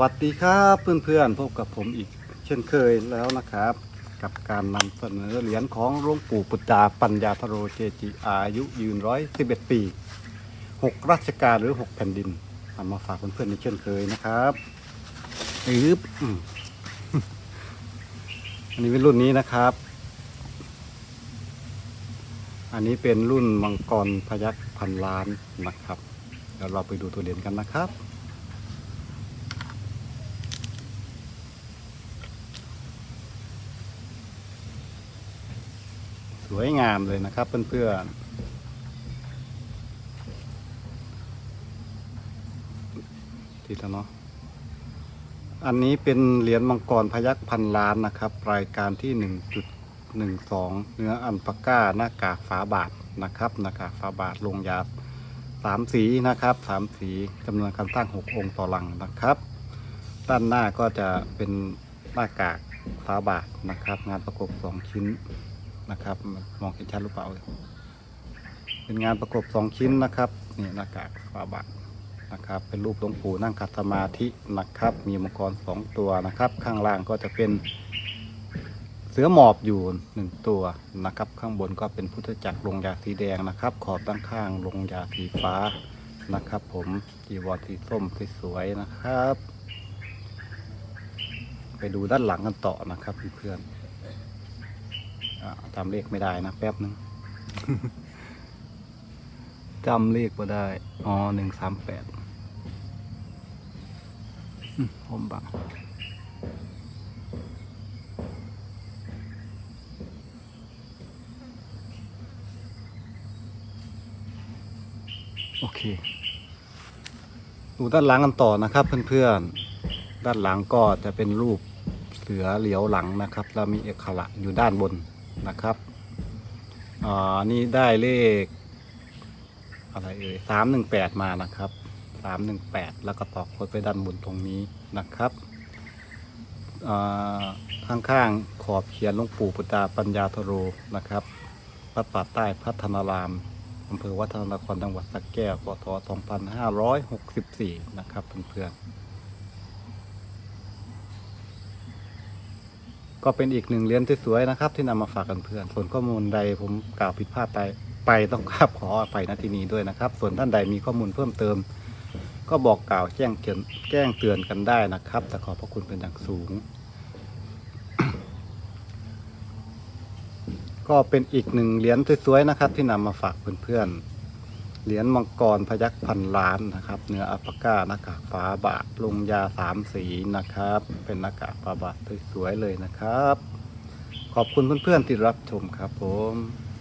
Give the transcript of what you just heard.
วัสดีครับเพื่อนๆพบกับผมอีกเช่นเคยแล้วนะครับ กับการนำเสนอเหรียญของหลวงปู่ปุตตาปัญญาธโรเจจิอายุยืนร้อยสิบเอ็ดปีหกรัชกาลหรือหกแผ่นดินนำมาฝากเพื่อนๆในเช่นเคยนะครับอืบอืมอันนี้เป็นรุ่นนี้นะครับ อันนี้เป็นรุ่นมังกรพยัคฆ์พันล้านนะครับเดี๋ยวเราไปดูตัวเหรียญกันนะครับ ส วยงามเลยนะครับเพื่อนๆทีละเนาะอันนี้เป็นเหรียญมังกรพยัคฆ์พันล้านนะครับ รายการที่หนึ่งจุดหนึ่งสองเนื้ออันปาก้าหน้ากากฝาบาทนะครับหน้ากากฝาบาทลงยาสามสีนะครับสามสีจำนวนการตั้งหกองค์ต่อหลังนะครับ ด้านหน้าก็จะเป็นหน้ากากฝาบาทนะครับ งานประกบสองชิ้น นะครับ มองเห็นชัดหรือเปล่า เป็นงานประกบสองชิ้นนะครับ นี่หน้ากากฝาบาทนะครับ เป็นรูปหลวงปู่นั่งขัดสมาธินะครับ มีมังกรสองตัวนะครับ ข้างล่างก็จะเป็นเสือหมอบอยู่หนึ่งตัวนะครับ ข้างบนก็เป็นพุทธจักรลงยาสีแดงนะครับ ขอบด้านข้างลงยาสีฟ้านะครับ ผมจีวรสีส้มสวยๆนะครับ ไปดูด้านหลังกันต่อนะครับเพื่อนๆ จำเลขไม่ได้นะ แป๊บนึงจำเลขก็ได้ อ๋อหนึ่งสามแปดผมบังโอเค ดูด้านหลังกันต่อนะครับเพื่อนๆ ด้านหลังก็จะเป็นรูปเสือเหลียวหลังนะครับ แล้วมีเอกลักษณ์อยู่ด้านบน นะครับอ่านี่ได้เลข อะไรเอ่ยสามหนึ่งแปดมานะครับสามหนึ่งแปดแล้วก็ตอกโคดไปด้านบนตรงนี้นะครับอ่าข้างๆขอบเขียนหลวงปู่ปุตตาปัญญาธโรนะครับวัดป่าใต้พัฒนารามอำเภอวัฒนนครจังหวัดสระแก้วปท2564 นะครับเพื่อนๆ ก็เป็นอีกหนึ่งเหรียญที่สวยนะครับ ที่นำมาฝากกันเพื่อน ส่วนข้อมูลใดผมกล่าวผิดพลาดไปไปต้องกราบขออภัยณที่นี้ด้วยนะครับ ส่วนท่านใดมีข้อมูลเพิ่มเติม ก็บอกกล่าวแจ้งเตือนแจ้งเตือนกันได้นะครับ แต่ขอพระคุณเป็นอย่างสูง ก็เป็นอีกหนึ่งเหรียญสวยๆนะครับ ที่นำมาฝากเพื่อนๆ เหรียญมังกรพยัคฆ์พันล้านนะครับ เนื้ออัปปาก้าหน้ากากฟ้าบาทลงยาสามสีนะครับ เป็นหน้ากากฟ้าบาทสวยๆเลยนะครับ ขอบคุณเพื่อนๆที่รับชมครับผม